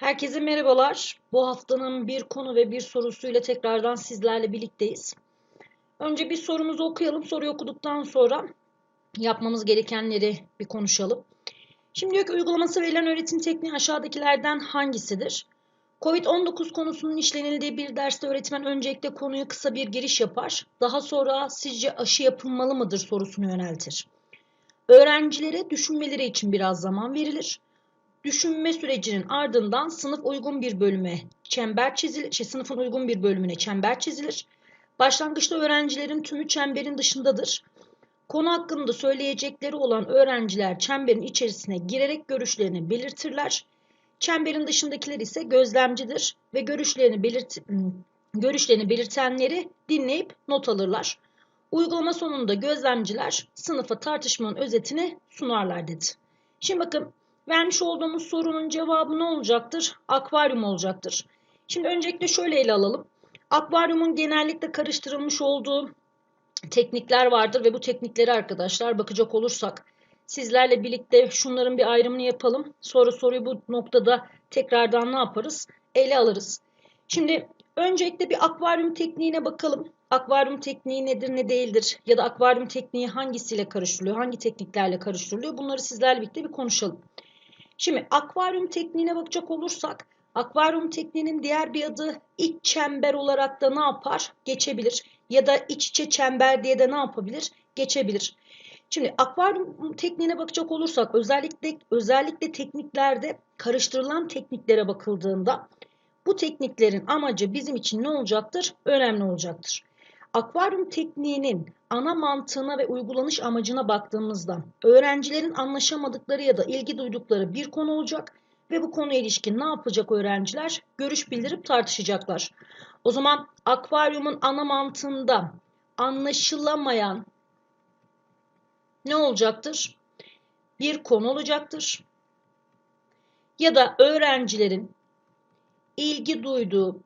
Herkese merhabalar. Bu haftanın bir konu ve bir sorusuyla tekrardan sizlerle birlikteyiz. Önce bir sorumuzu okuyalım. Soruyu okuduktan sonra yapmamız gerekenleri bir konuşalım. Şimdi diyor ki uygulaması verilen öğretim tekniği aşağıdakilerden hangisidir? Covid-19 konusunun işlenildiği bir derste öğretmen öncelikle konuyu kısa bir giriş yapar. Daha sonra sizce aşı yapılmalı mıdır sorusunu yöneltir. Öğrencilere düşünmeleri için biraz zaman verilir. Düşünme sürecinin ardından sınıf uygun bir bölüme çember çizilir, şey, sınıfın uygun bir bölümüne çember çizilir. Başlangıçta öğrencilerin tümü çemberin dışındadır. Konu hakkında söyleyecekleri olan öğrenciler çemberin içerisine girerek görüşlerini belirtirler. Çemberin dışındakiler ise gözlemcidir ve görüşlerini belirt görüşlerini belirtenleri dinleyip not alırlar. Uygulama sonunda gözlemciler sınıfa tartışmanın özetini sunarlar dedi. Şimdi bakın vermiş olduğumuz sorunun cevabı ne olacaktır? Akvaryum olacaktır. Şimdi öncelikle şöyle ele alalım. Akvaryumun genellikle karıştırılmış olduğu teknikler vardır ve bu teknikleri arkadaşlar bakacak olursak sizlerle birlikte şunların bir ayrımını yapalım. Sonra soruyu bu noktada tekrardan ne yaparız? Ele alırız. Şimdi öncelikle bir akvaryum tekniğine bakalım. Akvaryum tekniği nedir ne değildir ya da akvaryum tekniği hangisiyle karıştırılıyor, hangi tekniklerle karıştırılıyor bunları sizlerle birlikte bir konuşalım. Şimdi akvaryum tekniğine bakacak olursak akvaryum tekniğinin diğer bir adı iç çember olarak da ne yapar? Geçebilir. Ya da iç içe çember diye de ne yapabilir? Geçebilir. Şimdi akvaryum tekniğine bakacak olursak özellikle özellikle tekniklerde karıştırılan tekniklere bakıldığında bu tekniklerin amacı bizim için ne olacaktır? Önemli olacaktır. Akvaryum tekniğinin ana mantığına ve uygulanış amacına baktığımızda öğrencilerin anlaşamadıkları ya da ilgi duydukları bir konu olacak ve bu konuya ilişkin ne yapacak öğrenciler? Görüş bildirip tartışacaklar. O zaman akvaryumun ana mantığında anlaşılamayan ne olacaktır? Bir konu olacaktır. Ya da öğrencilerin ilgi duyduğu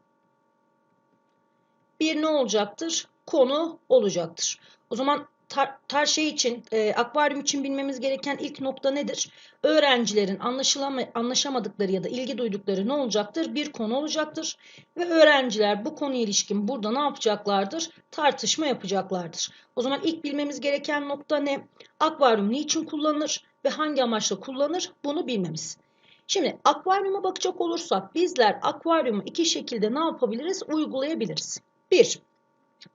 bir ne olacaktır? Konu olacaktır. O zaman tar, tar şey için, e, akvaryum için bilmemiz gereken ilk nokta nedir? Öğrencilerin anlaşamadıkları ya da ilgi duydukları ne olacaktır? Bir konu olacaktır. Ve öğrenciler bu konuya ilişkin burada ne yapacaklardır? Tartışma yapacaklardır. O zaman ilk bilmemiz gereken nokta ne? Akvaryum niçin kullanılır ve hangi amaçla kullanılır? Bunu bilmemiz. Şimdi akvaryuma bakacak olursak bizler akvaryumu iki şekilde ne yapabiliriz? Uygulayabiliriz. Bir,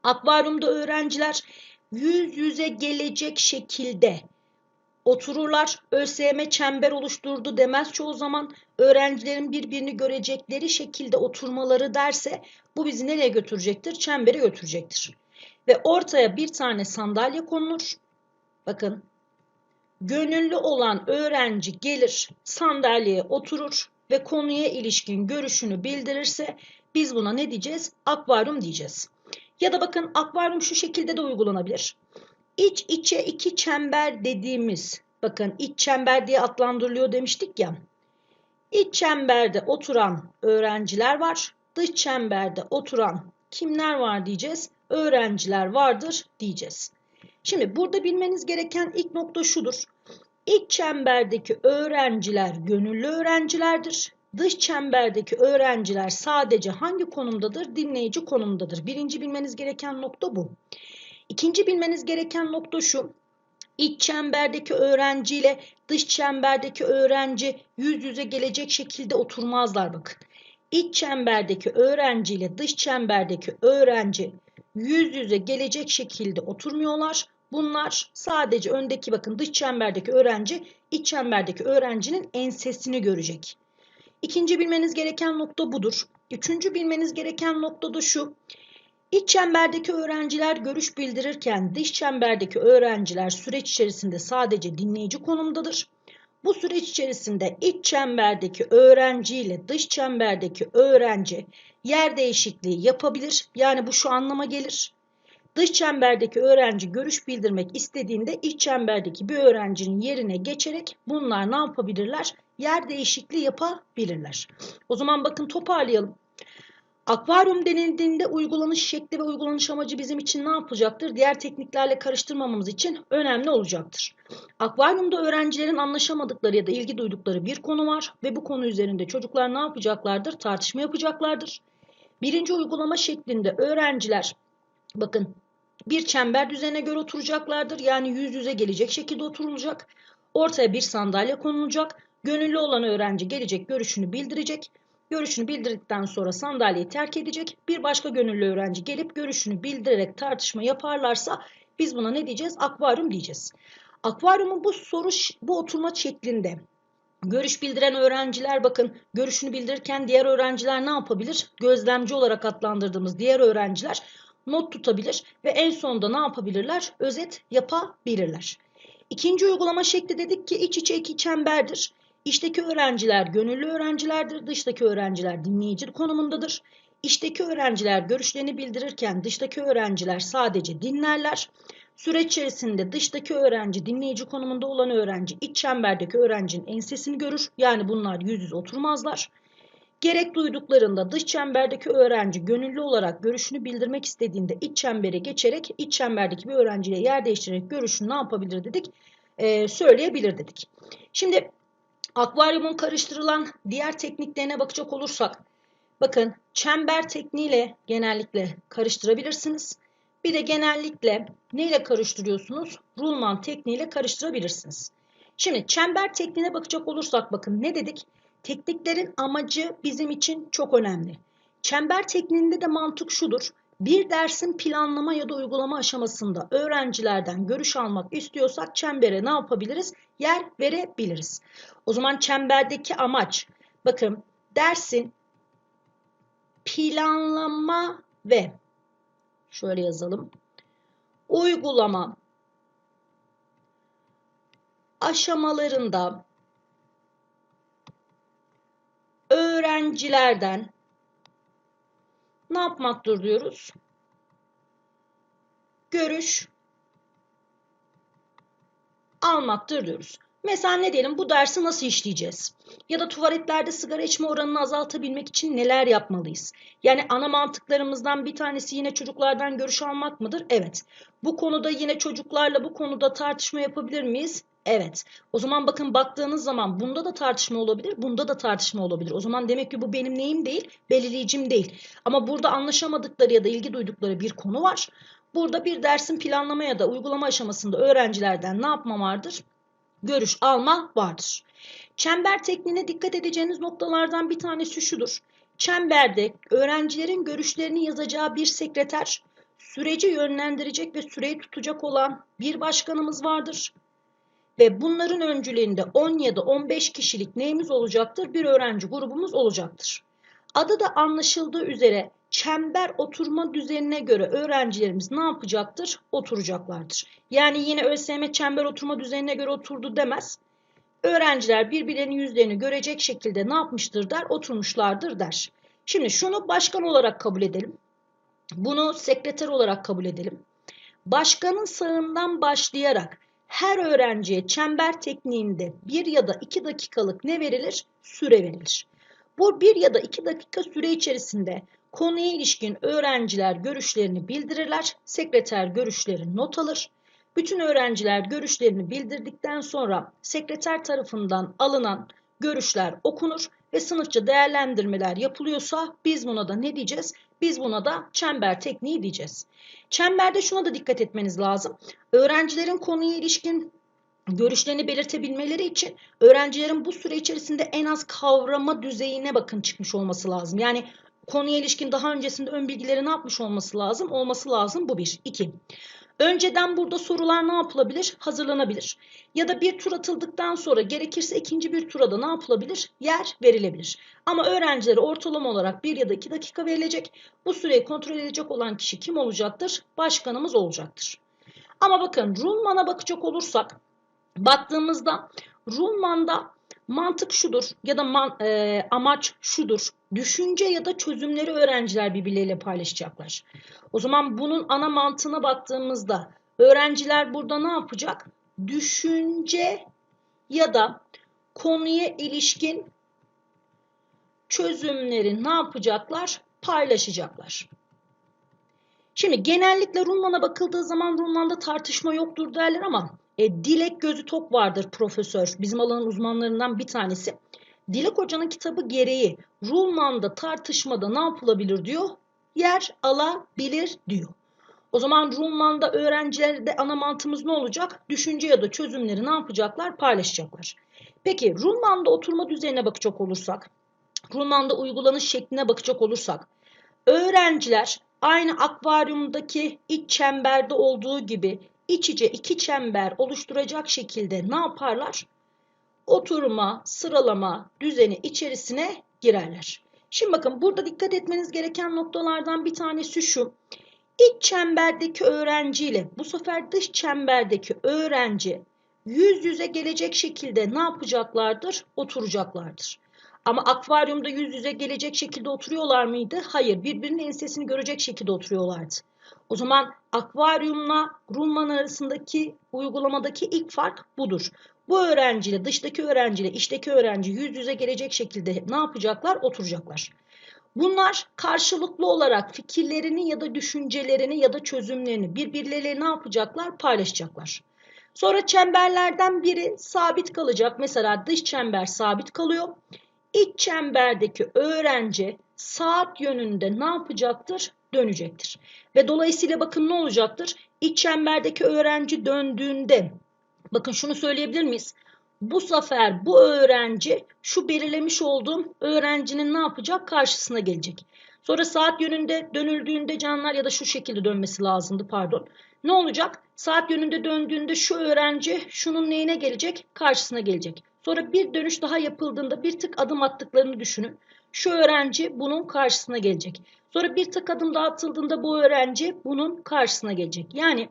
Akvaryumda öğrenciler yüz yüze gelecek şekilde otururlar. ÖSYM çember oluşturdu demez çoğu zaman. Öğrencilerin birbirini görecekleri şekilde oturmaları derse bu bizi nereye götürecektir? Çembere götürecektir. Ve ortaya bir tane sandalye konulur. Bakın gönüllü olan öğrenci gelir sandalyeye oturur ve konuya ilişkin görüşünü bildirirse biz buna ne diyeceğiz? Akvaryum diyeceğiz. Ya da bakın akvaryum şu şekilde de uygulanabilir. İç içe iki çember dediğimiz bakın iç çember diye adlandırılıyor demiştik ya. İç çemberde oturan öğrenciler var. Dış çemberde oturan kimler var diyeceğiz? Öğrenciler vardır diyeceğiz. Şimdi burada bilmeniz gereken ilk nokta şudur. İç çemberdeki öğrenciler gönüllü öğrencilerdir. Dış çemberdeki öğrenciler sadece hangi konumdadır? Dinleyici konumdadır. Birinci bilmeniz gereken nokta bu. İkinci bilmeniz gereken nokta şu. İç çemberdeki öğrenci ile dış çemberdeki öğrenci yüz yüze gelecek şekilde oturmazlar bakın. İç çemberdeki öğrenci ile dış çemberdeki öğrenci yüz yüze gelecek şekilde oturmuyorlar. Bunlar sadece öndeki bakın dış çemberdeki öğrenci iç çemberdeki öğrencinin ensesini görecek. İkinci bilmeniz gereken nokta budur. Üçüncü bilmeniz gereken nokta da şu. İç çemberdeki öğrenciler görüş bildirirken dış çemberdeki öğrenciler süreç içerisinde sadece dinleyici konumdadır. Bu süreç içerisinde iç çemberdeki öğrenci ile dış çemberdeki öğrenci yer değişikliği yapabilir. Yani bu şu anlama gelir. Dış çemberdeki öğrenci görüş bildirmek istediğinde iç çemberdeki bir öğrencinin yerine geçerek bunlar ne yapabilirler? Yer değişikliği yapabilirler. O zaman bakın toparlayalım. Akvaryum denildiğinde uygulanış şekli ve uygulanış amacı bizim için ne yapacaktır? Diğer tekniklerle karıştırmamamız için önemli olacaktır. Akvaryumda öğrencilerin anlaşamadıkları ya da ilgi duydukları bir konu var ve bu konu üzerinde çocuklar ne yapacaklardır? Tartışma yapacaklardır. Birinci uygulama şeklinde öğrenciler bakın bir çember düzenine göre oturacaklardır. Yani yüz yüze gelecek şekilde oturulacak. Ortaya bir sandalye konulacak. Gönüllü olan öğrenci gelecek görüşünü bildirecek. Görüşünü bildirdikten sonra sandalyeyi terk edecek. Bir başka gönüllü öğrenci gelip görüşünü bildirerek tartışma yaparlarsa biz buna ne diyeceğiz? Akvaryum diyeceğiz. Akvaryumun bu soru bu oturma şeklinde görüş bildiren öğrenciler bakın görüşünü bildirirken diğer öğrenciler ne yapabilir? Gözlemci olarak adlandırdığımız diğer öğrenciler not tutabilir ve en sonunda ne yapabilirler? Özet yapabilirler. İkinci uygulama şekli dedik ki iç içe iki çemberdir. İçteki öğrenciler gönüllü öğrencilerdir, dıştaki öğrenciler dinleyici konumundadır. İçteki öğrenciler görüşlerini bildirirken dıştaki öğrenciler sadece dinlerler. Süreç içerisinde dıştaki öğrenci dinleyici konumunda olan öğrenci iç çemberdeki öğrencinin ensesini görür. Yani bunlar yüz yüze oturmazlar. Gerek duyduklarında dış çemberdeki öğrenci gönüllü olarak görüşünü bildirmek istediğinde iç çembere geçerek iç çemberdeki bir öğrenciyle yer değiştirerek görüşünü ne yapabilir dedik? Ee, söyleyebilir dedik. Şimdi akvaryumun karıştırılan diğer tekniklerine bakacak olursak bakın çember tekniğiyle genellikle karıştırabilirsiniz. Bir de genellikle neyle karıştırıyorsunuz? Rulman tekniğiyle karıştırabilirsiniz. Şimdi çember tekniğine bakacak olursak bakın ne dedik? Tekniklerin amacı bizim için çok önemli. Çember tekniğinde de mantık şudur. Bir dersin planlama ya da uygulama aşamasında öğrencilerden görüş almak istiyorsak çembere ne yapabiliriz? Yer verebiliriz. O zaman çemberdeki amaç bakın dersin planlama ve şöyle yazalım. Uygulama aşamalarında öğrencilerden ne yapmaktır diyoruz? Görüş almaktır diyoruz. Mesela ne diyelim bu dersi nasıl işleyeceğiz? Ya da tuvaletlerde sigara içme oranını azaltabilmek için neler yapmalıyız? Yani ana mantıklarımızdan bir tanesi yine çocuklardan görüş almak mıdır? Evet. Bu konuda yine çocuklarla bu konuda tartışma yapabilir miyiz? Evet. O zaman bakın baktığınız zaman bunda da tartışma olabilir, bunda da tartışma olabilir. O zaman demek ki bu benim neyim değil, belirleyicim değil. Ama burada anlaşamadıkları ya da ilgi duydukları bir konu var. Burada bir dersin planlama ya da uygulama aşamasında öğrencilerden ne yapma vardır? Görüş alma vardır. Çember tekniğine dikkat edeceğiniz noktalardan bir tanesi şudur. Çemberde öğrencilerin görüşlerini yazacağı bir sekreter, süreci yönlendirecek ve süreyi tutacak olan bir başkanımız vardır ve bunların öncülüğünde 10 ya da 15 kişilik neyimiz olacaktır? Bir öğrenci grubumuz olacaktır. Adı da anlaşıldığı üzere çember oturma düzenine göre öğrencilerimiz ne yapacaktır? Oturacaklardır. Yani yine ÖSYM çember oturma düzenine göre oturdu demez. Öğrenciler birbirlerinin yüzlerini görecek şekilde ne yapmıştır der? Oturmuşlardır der. Şimdi şunu başkan olarak kabul edelim. Bunu sekreter olarak kabul edelim. Başkanın sağından başlayarak her öğrenciye çember tekniğinde bir ya da iki dakikalık ne verilir? Süre verilir. Bu bir ya da iki dakika süre içerisinde konuya ilişkin öğrenciler görüşlerini bildirirler, sekreter görüşlerini not alır. Bütün öğrenciler görüşlerini bildirdikten sonra sekreter tarafından alınan görüşler okunur ve sınıfça değerlendirmeler yapılıyorsa biz buna da ne diyeceğiz? Biz buna da çember tekniği diyeceğiz. Çemberde şuna da dikkat etmeniz lazım. Öğrencilerin konuya ilişkin görüşlerini belirtebilmeleri için öğrencilerin bu süre içerisinde en az kavrama düzeyine bakın çıkmış olması lazım. Yani konuya ilişkin daha öncesinde ön bilgileri ne yapmış olması lazım? Olması lazım bu bir. İki. Önceden burada sorular ne yapılabilir? Hazırlanabilir. Ya da bir tur atıldıktan sonra gerekirse ikinci bir turada ne yapılabilir? Yer verilebilir. Ama öğrencilere ortalama olarak bir ya da iki dakika verilecek. Bu süreyi kontrol edecek olan kişi kim olacaktır? Başkanımız olacaktır. Ama bakın Rulman'a bakacak olursak baktığımızda Rulman'da mantık şudur ya da man, e, amaç şudur. Düşünce ya da çözümleri öğrenciler birbirleriyle paylaşacaklar. O zaman bunun ana mantığına baktığımızda öğrenciler burada ne yapacak? Düşünce ya da konuya ilişkin çözümleri ne yapacaklar? paylaşacaklar. Şimdi genellikle Runman'a bakıldığı zaman Runman'da tartışma yoktur derler ama e, Dilek Gözü Tok vardır profesör. Bizim alanın uzmanlarından bir tanesi. Dilek Hoca'nın kitabı gereği Runman'da tartışmada ne yapılabilir diyor? Yer alabilir diyor. O zaman Runman'da öğrencilerde ana mantığımız ne olacak? Düşünce ya da çözümleri ne yapacaklar? Paylaşacaklar. Peki Runman'da oturma düzenine bakacak olursak, Runman'da uygulanış şekline bakacak olursak, öğrenciler aynı akvaryumdaki iç çemberde olduğu gibi iç içe iki çember oluşturacak şekilde ne yaparlar? Oturma, sıralama düzeni içerisine girerler. Şimdi bakın burada dikkat etmeniz gereken noktalardan bir tanesi şu. İç çemberdeki öğrenciyle bu sefer dış çemberdeki öğrenci yüz yüze gelecek şekilde ne yapacaklardır? Oturacaklardır. Ama akvaryumda yüz yüze gelecek şekilde oturuyorlar mıydı? Hayır, birbirinin ensesini görecek şekilde oturuyorlardı. O zaman akvaryumla rulman arasındaki uygulamadaki ilk fark budur. Bu öğrenciyle dıştaki öğrenciyle içteki öğrenci yüz yüze gelecek şekilde ne yapacaklar? Oturacaklar. Bunlar karşılıklı olarak fikirlerini ya da düşüncelerini ya da çözümlerini birbirleriyle ne yapacaklar? Paylaşacaklar. Sonra çemberlerden biri sabit kalacak. Mesela dış çember sabit kalıyor. İç çemberdeki öğrenci saat yönünde ne yapacaktır? Dönecektir. Ve dolayısıyla bakın ne olacaktır? İç çemberdeki öğrenci döndüğünde bakın şunu söyleyebilir miyiz? Bu sefer bu öğrenci şu belirlemiş olduğum öğrencinin ne yapacak? Karşısına gelecek. Sonra saat yönünde dönüldüğünde canlar ya da şu şekilde dönmesi lazımdı pardon. Ne olacak? Saat yönünde döndüğünde şu öğrenci şunun neyine gelecek? Karşısına gelecek. Sonra bir dönüş daha yapıldığında bir tık adım attıklarını düşünün. Şu öğrenci bunun karşısına gelecek. Sonra bir tık adım daha atıldığında bu öğrenci bunun karşısına gelecek. Yani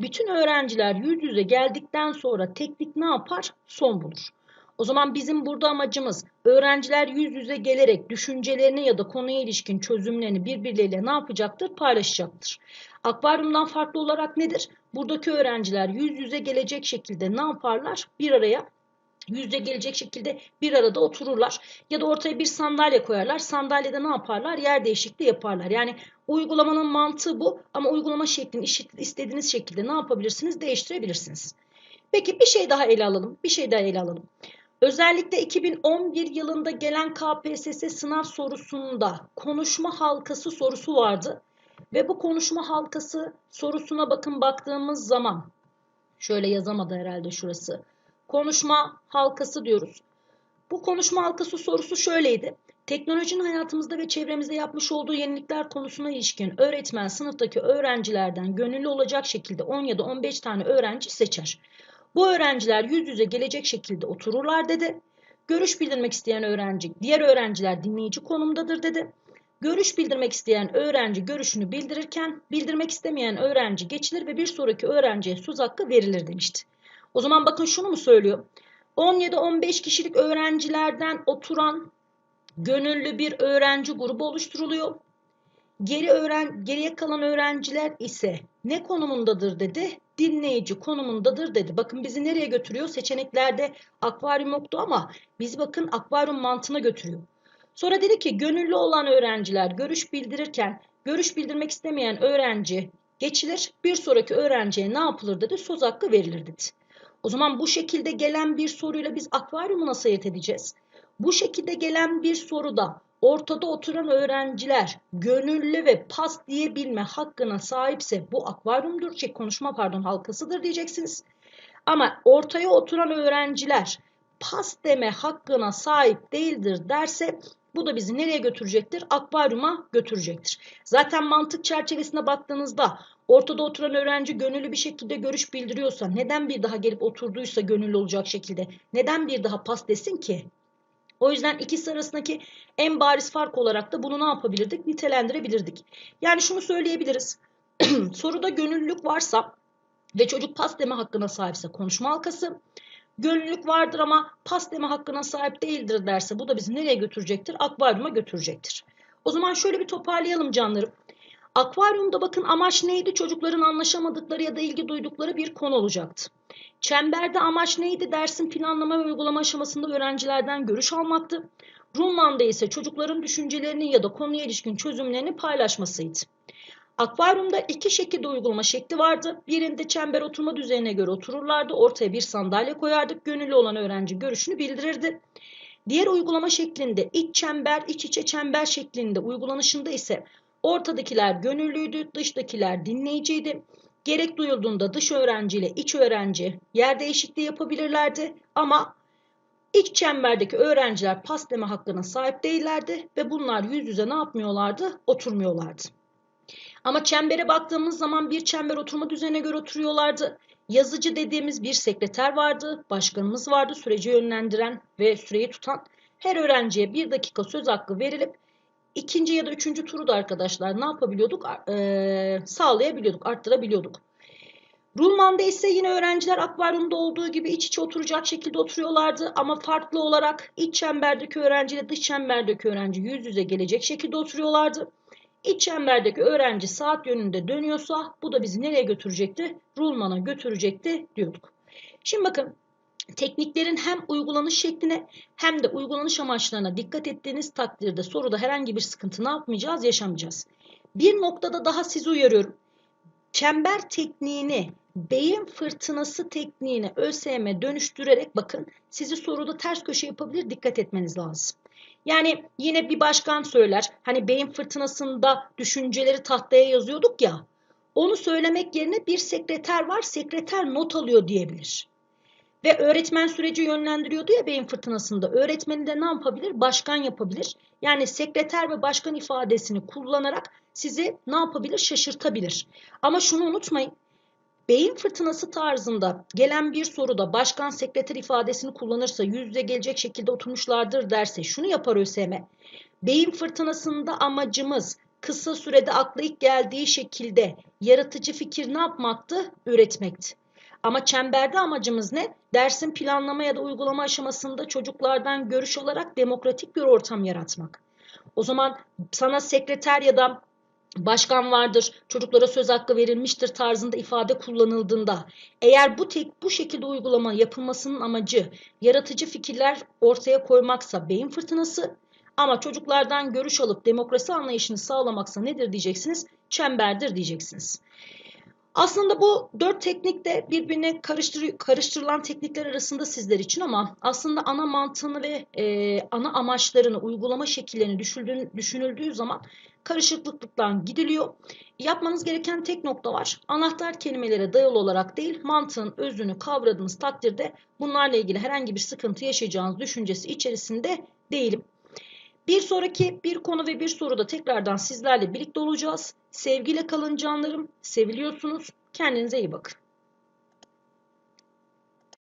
bütün öğrenciler yüz yüze geldikten sonra teknik ne yapar? Son bulur. O zaman bizim burada amacımız öğrenciler yüz yüze gelerek düşüncelerini ya da konuya ilişkin çözümlerini birbirleriyle ne yapacaktır? Paylaşacaktır. Akvaryumdan farklı olarak nedir? Buradaki öğrenciler yüz yüze gelecek şekilde ne yaparlar? Bir araya yüzde gelecek şekilde bir arada otururlar. Ya da ortaya bir sandalye koyarlar. Sandalyede ne yaparlar? Yer değişikliği yaparlar. Yani uygulamanın mantığı bu ama uygulama şeklini istediğiniz şekilde ne yapabilirsiniz? Değiştirebilirsiniz. Peki bir şey daha ele alalım. Bir şey daha ele alalım. Özellikle 2011 yılında gelen KPSS sınav sorusunda konuşma halkası sorusu vardı. Ve bu konuşma halkası sorusuna bakın baktığımız zaman şöyle yazamadı herhalde şurası. Konuşma halkası diyoruz. Bu konuşma halkası sorusu şöyleydi. Teknolojinin hayatımızda ve çevremizde yapmış olduğu yenilikler konusuna ilişkin öğretmen sınıftaki öğrencilerden gönüllü olacak şekilde 10 ya da 15 tane öğrenci seçer. Bu öğrenciler yüz yüze gelecek şekilde otururlar dedi. Görüş bildirmek isteyen öğrenci, diğer öğrenciler dinleyici konumdadır dedi. Görüş bildirmek isteyen öğrenci görüşünü bildirirken bildirmek istemeyen öğrenci geçilir ve bir sonraki öğrenciye söz hakkı verilir demişti. O zaman bakın şunu mu söylüyor? 17-15 kişilik öğrencilerden oturan gönüllü bir öğrenci grubu oluşturuluyor. Geri öğren geriye kalan öğrenciler ise ne konumundadır dedi? Dinleyici konumundadır dedi. Bakın bizi nereye götürüyor? Seçeneklerde akvaryum yoktu ama biz bakın akvaryum mantığına götürüyor. Sonra dedi ki gönüllü olan öğrenciler görüş bildirirken görüş bildirmek istemeyen öğrenci geçilir. Bir sonraki öğrenciye ne yapılır dedi? Söz hakkı verilir dedi. O zaman bu şekilde gelen bir soruyla biz akvaryumu nasıl ayırt edeceğiz? Bu şekilde gelen bir soruda ortada oturan öğrenciler gönüllü ve pas diyebilme hakkına sahipse bu akvaryumdur, şey konuşma pardon halkasıdır diyeceksiniz. Ama ortaya oturan öğrenciler pas deme hakkına sahip değildir derse bu da bizi nereye götürecektir? Akvaryuma götürecektir. Zaten mantık çerçevesine baktığınızda ortada oturan öğrenci gönüllü bir şekilde görüş bildiriyorsa neden bir daha gelip oturduysa gönüllü olacak şekilde neden bir daha pas desin ki? O yüzden ikisi arasındaki en bariz fark olarak da bunu ne yapabilirdik? Nitelendirebilirdik. Yani şunu söyleyebiliriz. Soruda gönüllülük varsa ve çocuk pas deme hakkına sahipse konuşma halkası, gönüllülük vardır ama pas deme hakkına sahip değildir derse bu da bizi nereye götürecektir? Akvaryuma götürecektir. O zaman şöyle bir toparlayalım canlarım. Akvaryumda bakın amaç neydi? Çocukların anlaşamadıkları ya da ilgi duydukları bir konu olacaktı. Çemberde amaç neydi? Dersin planlama ve uygulama aşamasında öğrencilerden görüş almaktı. Ruhmanda ise çocukların düşüncelerini ya da konuya ilişkin çözümlerini paylaşmasıydı. Akvaryumda iki şekilde uygulama şekli vardı. Birinde çember oturma düzenine göre otururlardı. Ortaya bir sandalye koyardık. Gönüllü olan öğrenci görüşünü bildirirdi. Diğer uygulama şeklinde iç çember, iç içe çember şeklinde uygulanışında ise ortadakiler gönüllüydü, dıştakiler dinleyiciydi. Gerek duyulduğunda dış öğrenci ile iç öğrenci yer değişikliği yapabilirlerdi ama iç çemberdeki öğrenciler pas hakkına sahip değillerdi ve bunlar yüz yüze ne yapmıyorlardı? Oturmuyorlardı. Ama çembere baktığımız zaman bir çember oturma düzenine göre oturuyorlardı. Yazıcı dediğimiz bir sekreter vardı, başkanımız vardı süreci yönlendiren ve süreyi tutan. Her öğrenciye bir dakika söz hakkı verilip ikinci ya da üçüncü turu da arkadaşlar ne yapabiliyorduk? Ee, sağlayabiliyorduk, arttırabiliyorduk. Rulman'da ise yine öğrenciler akvaryumda olduğu gibi iç içe oturacak şekilde oturuyorlardı ama farklı olarak iç çemberdeki öğrenci ile dış çemberdeki öğrenci yüz yüze gelecek şekilde oturuyorlardı. İç çemberdeki öğrenci saat yönünde dönüyorsa bu da bizi nereye götürecekti? Rulman'a götürecekti diyorduk. Şimdi bakın tekniklerin hem uygulanış şekline hem de uygulanış amaçlarına dikkat ettiğiniz takdirde soruda herhangi bir sıkıntı ne yapmayacağız? Yaşamayacağız. Bir noktada daha sizi uyarıyorum. Çember tekniğini beyin fırtınası tekniğine ÖSYM dönüştürerek bakın sizi soruda ters köşe yapabilir dikkat etmeniz lazım. Yani yine bir başkan söyler. Hani beyin fırtınasında düşünceleri tahtaya yazıyorduk ya. Onu söylemek yerine bir sekreter var. Sekreter not alıyor diyebilir. Ve öğretmen süreci yönlendiriyordu ya beyin fırtınasında. Öğretmeni de ne yapabilir? Başkan yapabilir. Yani sekreter ve başkan ifadesini kullanarak sizi ne yapabilir? Şaşırtabilir. Ama şunu unutmayın. Beyin fırtınası tarzında gelen bir soruda başkan sekreter ifadesini kullanırsa yüzde gelecek şekilde oturmuşlardır derse şunu yapar ÖSYM. Beyin fırtınasında amacımız kısa sürede akla ilk geldiği şekilde yaratıcı fikir ne yapmaktı? Üretmekti. Ama çemberde amacımız ne? Dersin planlama ya da uygulama aşamasında çocuklardan görüş olarak demokratik bir ortam yaratmak. O zaman sana sekreter ya da başkan vardır, çocuklara söz hakkı verilmiştir tarzında ifade kullanıldığında eğer bu tek bu şekilde uygulama yapılmasının amacı yaratıcı fikirler ortaya koymaksa beyin fırtınası ama çocuklardan görüş alıp demokrasi anlayışını sağlamaksa nedir diyeceksiniz? Çemberdir diyeceksiniz. Aslında bu dört teknik de birbirine karıştır, karıştırılan teknikler arasında sizler için ama aslında ana mantığını ve e, ana amaçlarını, uygulama şekillerini düşünüldüğü zaman karışıklıktan gidiliyor. Yapmanız gereken tek nokta var. Anahtar kelimelere dayalı olarak değil, mantığın özünü kavradığınız takdirde bunlarla ilgili herhangi bir sıkıntı yaşayacağınız düşüncesi içerisinde değilim. Bir sonraki bir konu ve bir soruda tekrardan sizlerle birlikte olacağız. Sevgiyle kalın canlarım. Seviliyorsunuz. Kendinize iyi bakın.